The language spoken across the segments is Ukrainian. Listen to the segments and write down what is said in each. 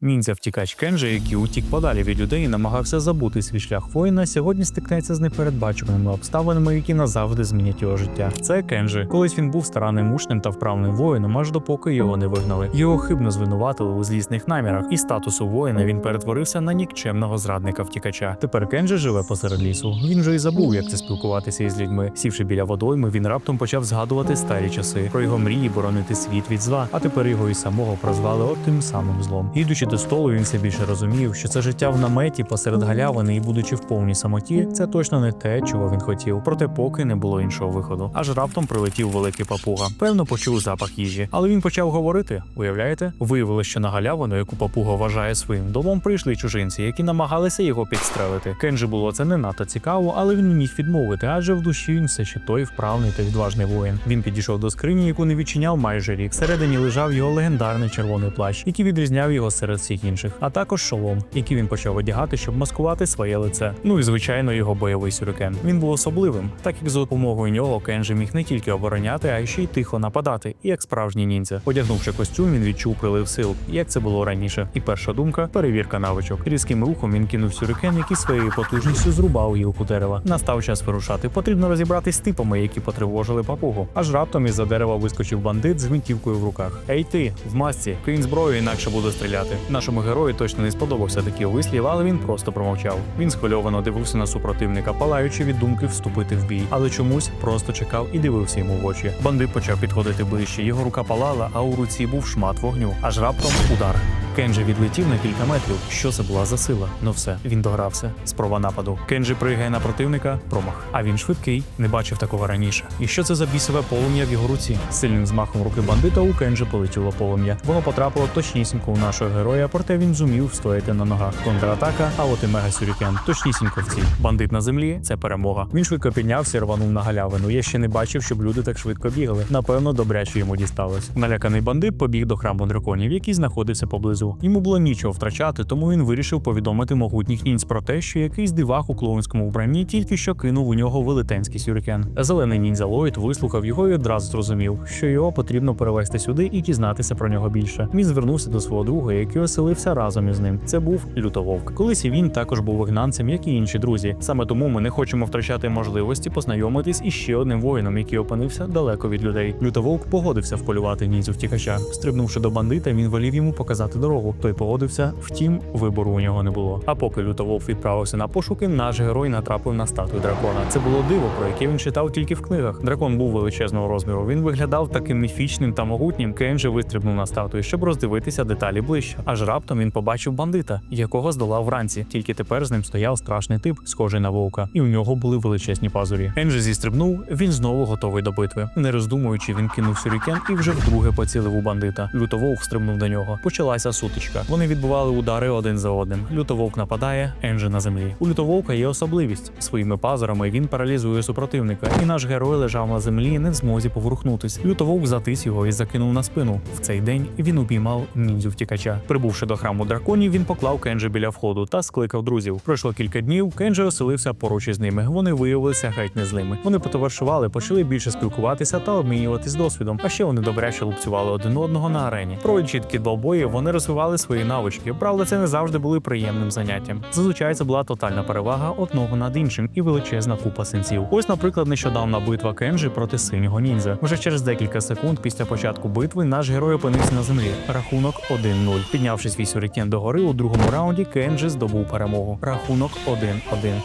Ніндзя втікач Кенджі, який утік подалі від людей і намагався забути свій шлях воїна, сьогодні стикнеться з непередбачуваними обставинами, які назавжди змінять його життя. Це Кенджі. Колись він був старанним учнем та вправним воїном, аж допоки його не вигнали. Його хибно звинуватили у злісних намірах, і статусу воїна він перетворився на нікчемного зрадника втікача. Тепер Кенджі живе посеред лісу. Він же і забув, як це спілкуватися із людьми. Сівши біля водойми, він раптом почав згадувати старі часи про його мрії боронити світ від зла. А тепер його і самого прозвали от тим самим злом. Ідучи до столу, він все більше розумів, що це життя в наметі посеред галявини і будучи в повній самоті, це точно не те, чого він хотів. Проте поки не було іншого виходу. Аж раптом прилетів великий папуга. Певно, почув запах їжі, але він почав говорити. Уявляєте? Виявилося, що на галявину, яку папуга вважає своїм домом, прийшли чужинці, які намагалися його підстрелити. Кенджі було це не надто цікаво, але він міг відмовити, адже в душі він все ще той вправний та відважний воїн. Він підійшов до скрині, яку не відчиняв майже рік. Всередині лежав його легендарний червоний плащ, який відрізняв його серед всіх інших, а також шолом, який він почав одягати, щоб маскувати своє лице. Ну і звичайно, його бойовий сюрикен. Він був особливим, так як за допомогою нього Кенджі міг не тільки обороняти, а й ще й тихо нападати, як справжній ніндзя. Одягнувши костюм, він відчув прилив сил, як це було раніше. І перша думка перевірка навичок. Різким рухом він кинув сюрикен, який своєю потужністю зрубав гілку дерева. Настав час вирушати. Потрібно розібратись з типами, які потривожили папугу. Аж раптом із за дерева вискочив бандит з гвинтівкою в руках. Ей ти, в масці, кинь зброю, інакше буду стріляти. Нашому герою точно не сподобався такий вислів, але він просто промовчав. Він схвильовано дивився на супротивника, палаючи від думки вступити в бій, але чомусь просто чекав і дивився йому в очі. Бандит почав підходити ближче. Його рука палала, а у руці був шмат вогню. Аж раптом удар. Кенджі відлетів на кілька метрів. Що це була за сила? Ну все, він догрався. Спроба нападу. Кенджі пригає на противника, промах. А він швидкий, не бачив такого раніше. І що це за бісове полум'я в його руці? Сильним змахом руки бандита у Кенджі полетіло полум'я. Воно потрапило точнісінько у нашого героя, проте він зумів встояти на ногах. Контратака, а от і мега сюрікен. Точнісінько в ціль. Бандит на землі це перемога. Він швидко піднявся рванув на галявину. Я ще не бачив, щоб люди так швидко бігали. Напевно, добряче йому дісталось. Наляканий бандит побіг до храму драконів, який знаходився поблизу. Йому було нічого втрачати, тому він вирішив повідомити могутніх нінць про те, що якийсь дивак у клоунському вбранні тільки що кинув у нього велетенський сюрикен. Зелений ніндзя Ллойд вислухав його і одразу зрозумів, що його потрібно перевести сюди і дізнатися про нього більше. Він звернувся до свого друга, який оселився разом із ним. Це був лютововк. Колись і він також був вигнанцем, як і інші друзі. Саме тому ми не хочемо втрачати можливості познайомитись із ще одним воїном, який опинився далеко від людей. Лютововк погодився вполювати ніндзю втікача. Стрибнувши до бандита, він волів йому показати дорогу. Той погодився, втім, вибору у нього не було. А поки лютововк відправився на пошуки, наш герой натрапив на статую дракона. Це було диво, про яке він читав тільки в книгах. Дракон був величезного розміру. Він виглядав таким міфічним та могутнім. Кенджі вистрибнув на статую, щоб роздивитися деталі ближче. Аж раптом він побачив бандита, якого здолав вранці. Тільки тепер з ним стояв страшний тип, схожий на вовка, і у нього були величезні пазурі. Кенджі зістрибнув, він знову готовий до битви. Не роздумуючи, він кинув сюрікен і вже вдруге поцілив у бандита. Лютововк стрибнув до нього. Почалася сутичка. Вони відбували удари один за одним. Лютововк нападає, Енджі на землі. У лютововка є особливість. Своїми пазурами він паралізує супротивника, і наш герой лежав на землі, не в змозі поворухнутись. Лютововк затис його і закинув на спину. В цей день він упіймав ніндзю втікача. Прибувши до храму драконів, він поклав Кенджі біля входу та скликав друзів. Пройшло кілька днів. Кенджі оселився поруч із ними. Вони виявилися геть не злими. Вони потоваришували, почали більше спілкуватися та обмінюватись досвідом. А ще вони добряче лупцювали один одного на арені. Проводячи такі двобої, вони розвивали свої навички. Правда, це не завжди були приємним заняттям. Зазвичай це була тотальна перевага одного над іншим і величезна купа синців. Ось, наприклад, нещодавна битва Кенджі проти синього ніндзя. Вже через декілька секунд після початку битви наш герой опинився на землі. Рахунок 1-0. Піднявши свій сюрікен до гори у другому раунді, Кенджі здобув перемогу. Рахунок 1-1.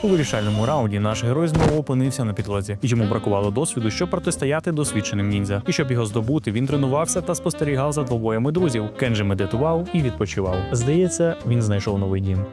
У вирішальному раунді наш герой знову опинився на підлозі. Йому бракувало досвіду, щоб протистояти досвідченим ніндзя. І щоб його здобути, він тренувався та спостерігав за двобоями друзів. Кенджі медитував і відпочивав. Здається, він знайшов новий дім.